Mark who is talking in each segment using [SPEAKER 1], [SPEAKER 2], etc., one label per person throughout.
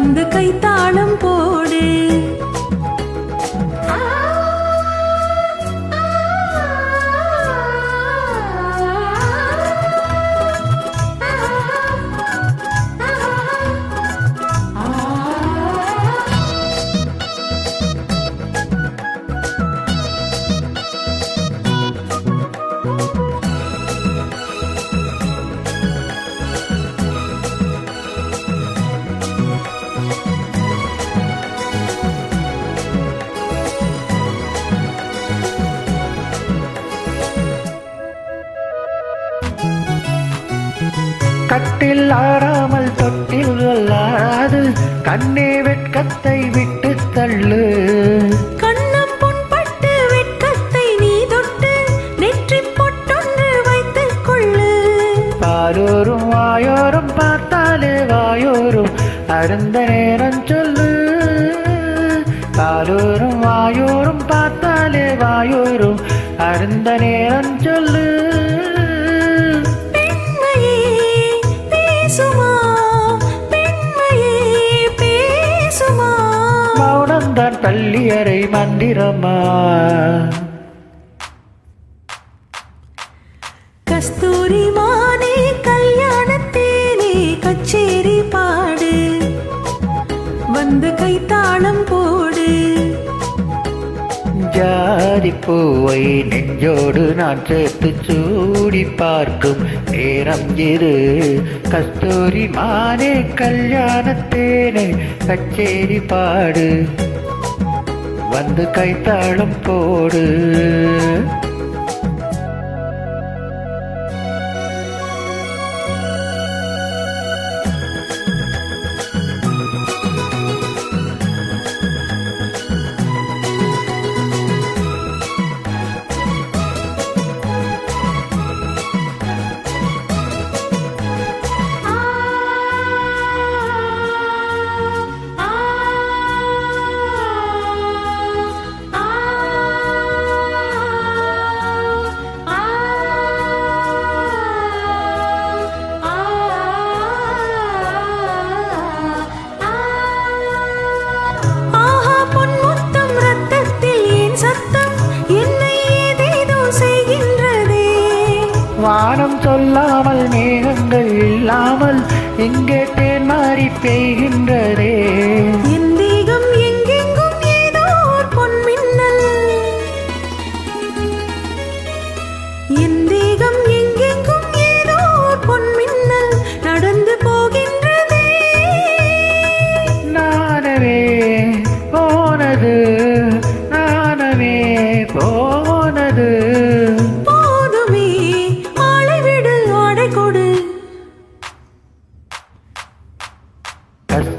[SPEAKER 1] வந்து கைத்தாளம் போ
[SPEAKER 2] கட்டில் ஆறாமல் தொட்டில் வல்லாது கண்ணே வெட்கத்தை விட்டு தள்ளு.
[SPEAKER 1] கண்ணம் புண்பட்டு வெட்கத்தை நீ தொட்டு நெற்றி பொட்டொன்று வைத்துக் கொள்ளு.
[SPEAKER 2] பாரோரும் வாயோரும் பார்த்தாலே வாயோரும் அருந்த நேரம் சொல்லு. பாரோரும் வாயோரும் பார்த்தாலே வாயோரும் அருந்த நேரம் சொல்லு. பள்ளியறை மந்திரமா?
[SPEAKER 1] கஸ்தூரி மானே கல்யாணத்தேனே கச்சேரி பாடு. வந்து கைத்தாளம் போடு.
[SPEAKER 2] ஜாதி பூவை நெஞ்சோடு நான் சேர்த்து சூடி பார்க்கும் நேரம் இது. கஸ்தூரி மானே கல்யாணத்தேனே கச்சேரி பாடு. வந்து கைத்தாளம் போடு வானம் சொல்லாமல் மேகங்கள் இல்லாமல் இங்கே தேன் மாறி பெய்கின்றதே?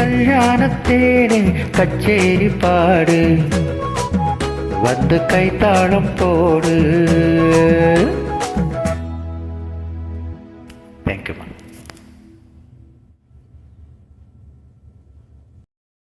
[SPEAKER 2] கல்யாணத்தேனே கச்சேரி பாடு. வந்து கைத்தாளம் போடு.